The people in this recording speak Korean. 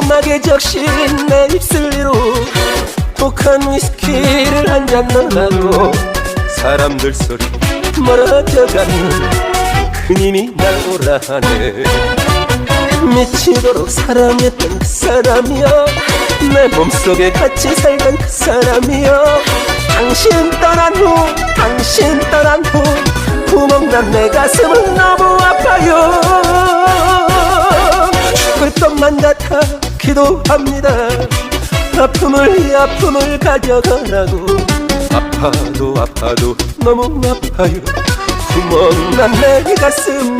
끓인 내 입술 위로 독한 위스키를 한 잔 넣어놔도 사람들 소리 멀어져가는 그님이 날 오라 하네. 미치도록 사랑했던 그 사람이여 내 몸속에 같이 살던 그 사람이여 당신 떠난 후 당신 떠난 후 구멍난 내 가슴은 너무 같아 기도합니다. 아픔을 이 아픔을 가져가라고. 아파도 아파도 너무 아파요. 구멍난 내 가슴이